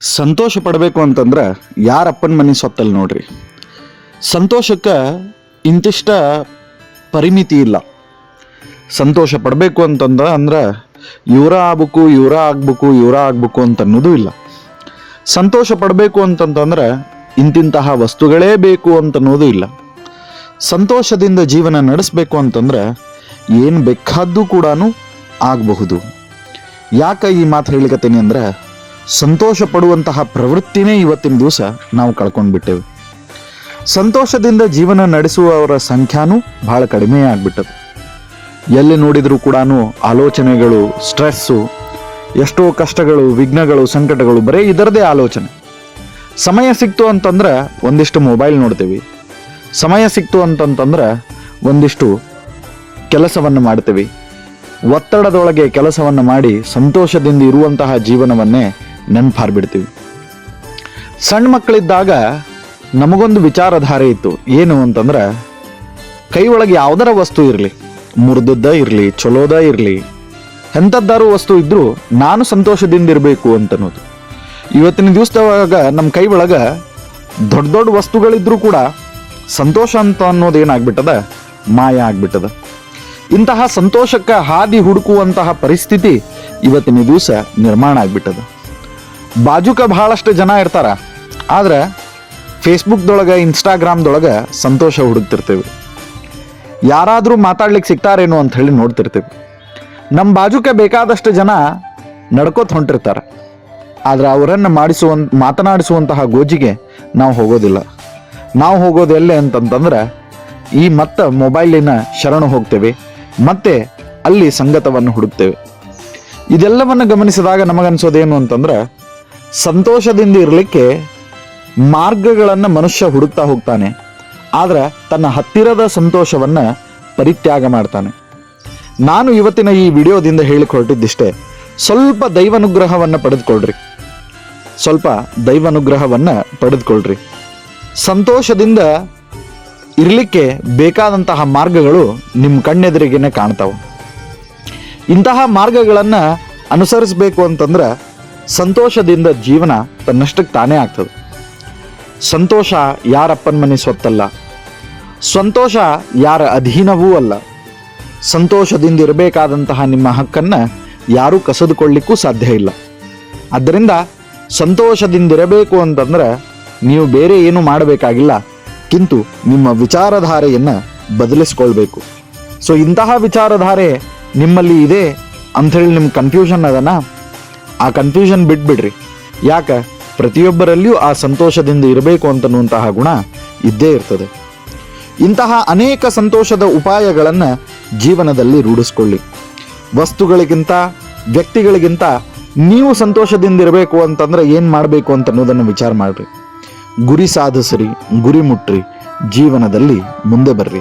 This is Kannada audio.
ಸಂತೋಷ ಪಡಬೇಕು ಅಂತಂದ್ರೆ ಯಾರಪ್ಪನ ಮನೆ ಸೊತ್ತಲ್ಲಿ ನೋಡ್ರಿ. ಸಂತೋಷಕ್ಕೆ ಇಂತಿಷ್ಟ ಪರಿಮಿತಿ ಇಲ್ಲ. ಸಂತೋಷ ಪಡಬೇಕು ಅಂತಂದ ಅಂದ್ರೆ ಇವರ ಆಗ್ಬೇಕು ಇವರ ಆಗ್ಬೇಕು ಇವರ ಆಗ್ಬೇಕು ಅಂತ ಅನ್ನೋದು ಇಲ್ಲ. ಸಂತೋಷ ಪಡಬೇಕು ಅಂತಂತಂದ್ರೆ ಇಂತಿಂತಹ ವಸ್ತುಗಳೇ ಬೇಕು ಅಂತ ಅನ್ನೋದು ಇಲ್ಲ. ಸಂತೋಷದಿಂದ ಜೀವನ ನಡೆಸಬೇಕು ಅಂತಂದ್ರೆ ಏನು ಬೇಕಾದ್ದು ಕೂಡ ಆಗಬಹುದು. ಯಾಕೆ ಈ ಮಾತು ಹೇಳಿಕತ್ತೀನಿ ಅಂದ್ರೆ ಸಂತೋಷ ಪಡುವಂತಹ ಪ್ರವೃತ್ತಿನೇ ಇವತ್ತಿನ ದಿವಸ ನಾವು ಕಳ್ಕೊಂಡ್ಬಿಟ್ಟೇವೆ ಸಂತೋಷದಿಂದ ಜೀವನ ನಡೆಸುವವರ ಸಂಖ್ಯಾನೂ ಬಹಳ ಕಡಿಮೆ ಆಗ್ಬಿಟ್ಟದು. ಎಲ್ಲಿ ನೋಡಿದರೂ ಕೂಡ ಆಲೋಚನೆಗಳು, ಸ್ಟ್ರೆಸ್ಸು, ಎಷ್ಟೋ ಕಷ್ಟಗಳು, ವಿಘ್ನಗಳು, ಸಂಕಟಗಳು, ಬರೀ ಇದರದೇ ಆಲೋಚನೆ. ಸಮಯ ಸಿಕ್ತು ಅಂತಂದ್ರೆ ಒಂದಿಷ್ಟು ಮೊಬೈಲ್ ನೋಡ್ತೀವಿ. ಸಮಯ ಸಿಕ್ತು ಅಂತಂತಂದ್ರೆ ಒಂದಿಷ್ಟು ಕೆಲಸವನ್ನು ಮಾಡ್ತೀವಿ. ಒತ್ತಡದೊಳಗೆ ಕೆಲಸವನ್ನು ಮಾಡಿ ಸಂತೋಷದಿಂದ ಇರುವಂತಹ ಜೀವನವನ್ನೇ ನೆನಪಾರ್ಬಿಡ್ತೀವಿ. ಸಣ್ಣ ಮಕ್ಕಳಿದ್ದಾಗ ನಮಗೊಂದು ವಿಚಾರಧಾರೆ ಇತ್ತು. ಏನು ಅಂತಂದ್ರೆ ಕೈ ಒಳಗೆ ಯಾವ್ದರ ವಸ್ತು ಇರಲಿ, ಮುರಿದದ್ದ ಇರಲಿ, ಚಲೋದ ಇರಲಿ ಎಂಥದ್ದಾರು ವಸ್ತು ಇದ್ದರೂ ನಾನು ಸಂತೋಷದಿಂದ ಇರಬೇಕು ಅಂತನ್ನೋದು. ಇವತ್ತಿನ ದಿವಸದಾಗ ನಮ್ಮ ಕೈ ಒಳಗೆ ದೊಡ್ಡ ದೊಡ್ಡ ವಸ್ತುಗಳಿದ್ರೂ ಕೂಡ ಸಂತೋಷ ಅಂತ ಅನ್ನೋದು ಏನಾಗ್ಬಿಟ್ಟದ? ಮಾಯ ಆಗ್ಬಿಟ್ಟದ. ಇಂತಹ ಸಂತೋಷಕ್ಕೆ ಹಾದಿ ಹುಡುಕುವಂತಹ ಪರಿಸ್ಥಿತಿ ಇವತ್ತಿನ ದಿವಸ ನಿರ್ಮಾಣ ಆಗ್ಬಿಟ್ಟದ. ಬಾಜುಕ ಬಹಳಷ್ಟು ಜನ ಇರ್ತಾರ. ಆದ್ರೆ ಫೇಸ್ಬುಕ್ದೊಳಗೆ ಇನ್ಸ್ಟಾಗ್ರಾಮ್ದೊಳಗೆ ಸಂತೋಷ ಹುಡುಕ್ತಿರ್ತೇವೆ. ಯಾರಾದರೂ ಮಾತಾಡ್ಲಿಕ್ಕೆ ಸಿಗ್ತಾರೇನೋ ಅಂತ ಹೇಳಿ ನೋಡ್ತಿರ್ತೇವೆ. ನಮ್ಮ ಬಾಜುಕೆ ಬೇಕಾದಷ್ಟು ಜನ ನಡ್ಕೋತ ಹೊಂಟಿರ್ತಾರೆ. ಆದ್ರೆ ಅವರನ್ನು ಮಾಡಿಸುವಂತ ಮಾತನಾಡಿಸುವಂತಹ ಗೋಜಿಗೆ ನಾವು ಹೋಗೋದಿಲ್ಲ. ನಾವು ಹೋಗೋದು ಎಲ್ಲೇ ಅಂತಂತಂದ್ರೆ, ಈ ಮತ್ತೆ ಮೊಬೈಲಿನ ಶರಣು ಹೋಗ್ತೇವೆ, ಮತ್ತೆ ಅಲ್ಲಿ ಸಂಗತವನ್ನು ಹುಡುಕ್ತೇವೆ. ಇದೆಲ್ಲವನ್ನು ಗಮನಿಸಿದಾಗ ನಮಗನ್ಸೋದೇನು ಅಂತಂದ್ರೆ ಸಂತೋಷದಿಂದ ಇರಲಿಕ್ಕೆ ಮಾರ್ಗಗಳನ್ನು ಮನುಷ್ಯ ಹುಡುಕ್ತಾ ಹೋಗ್ತಾನೆ. ಆದರೆ ತನ್ನ ಹತ್ತಿರದ ಸಂತೋಷವನ್ನ ಪರಿತ್ಯಾಗ ಮಾಡ್ತಾನೆ. ನಾನು ಇವತ್ತಿನ ಈ ವಿಡಿಯೋದಿಂದ ಹೇಳಿಕೊರಟಿದ್ದಿಷ್ಟೇ ಸ್ವಲ್ಪ ದೈವಾನುಗ್ರಹವನ್ನು ಪಡೆದುಕೊಳ್ಳ್ರಿ ಸ್ವಲ್ಪ ದೈವಾನುಗ್ರಹವನ್ನ ಪಡೆದುಕೊಳ್ಳ್ರಿ ಸಂತೋಷದಿಂದ ಇರಲಿಕ್ಕೆ ಬೇಕಾದಂತಹ ಮಾರ್ಗಗಳು ನಿಮ್ಮ ಕಣ್ಣೆದುರಿಗೇನೆ ಕಾಣ್ತಾವೆ. ಇಂತಹ ಮಾರ್ಗಗಳನ್ನು ಅನುಸರಿಸಬೇಕು ಅಂತಂದ್ರೆ ಸಂತೋಷದಿಂದ ಜೀವನ ತನ್ನಷ್ಟಕ್ಕೆ ತಾನೇ ಆಗ್ತದೆ. ಸಂತೋಷ ಯಾರಪ್ಪನ ಮನೆ ಸ್ವತ್ತಲ್ಲ. ಸಂತೋಷ ಯಾರ ಅಧೀನವೂ ಅಲ್ಲ. ಸಂತೋಷದಿಂದ ಇರಬೇಕಾದಂತಹ ನಿಮ್ಮ ಹಕ್ಕನ್ನು ಯಾರೂ ಕಸದುಕೊಳ್ಳಿಕ್ಕೂ ಸಾಧ್ಯ ಇಲ್ಲ. ಆದ್ದರಿಂದ ಸಂತೋಷದಿಂದಿರಬೇಕು ಅಂತಂದ್ರೆ ನೀವು ಬೇರೆ ಏನು ಮಾಡಬೇಕಾಗಿಲ್ಲ. ಕಿಂತು ನಿಮ್ಮ ವಿಚಾರಧಾರೆಯನ್ನು ಬದಲಿಸ್ಕೊಳ್ಬೇಕು. ಸೊ ಇಂತಹ ವಿಚಾರಧಾರೆ ನಿಮ್ಮಲ್ಲಿ ಇದೆ ಅಂಥೇಳಿ ನಿಮ್ಮ ಕನ್ಫ್ಯೂಷನ್ ಅದನ ಆ ಕನ್ಫ್ಯೂಷನ್ ಬಿಟ್ಬಿಡ್ರಿ. ಯಾಕೆ? ಪ್ರತಿಯೊಬ್ಬರಲ್ಲಿಯೂ ಆ ಸಂತೋಷದಿಂದ ಇರಬೇಕು ಅಂತನ್ನುವಂತಹ ಗುಣ ಇದ್ದೇ ಇರ್ತದೆ. ಇಂತಹ ಅನೇಕ ಸಂತೋಷದ ಉಪಾಯಗಳನ್ನು ಜೀವನದಲ್ಲಿ ರೂಢಿಸ್ಕೊಳ್ಳಿ. ವಸ್ತುಗಳಿಗಿಂತ, ವ್ಯಕ್ತಿಗಳಿಗಿಂತ ನೀವು ಸಂತೋಷದಿಂದ ಇರಬೇಕು ಅಂತಂದ್ರೆ ಏನು ಮಾಡಬೇಕು ಅಂತ ಅನ್ನೋದನ್ನು ವಿಚಾರ ಮಾಡಿರಿ. ಗುರಿ ಸಾಧಿಸ್ರಿ, ಗುರಿ ಮುಟ್ರಿ, ಜೀವನದಲ್ಲಿ ಮುಂದೆ ಬರ್ರಿ.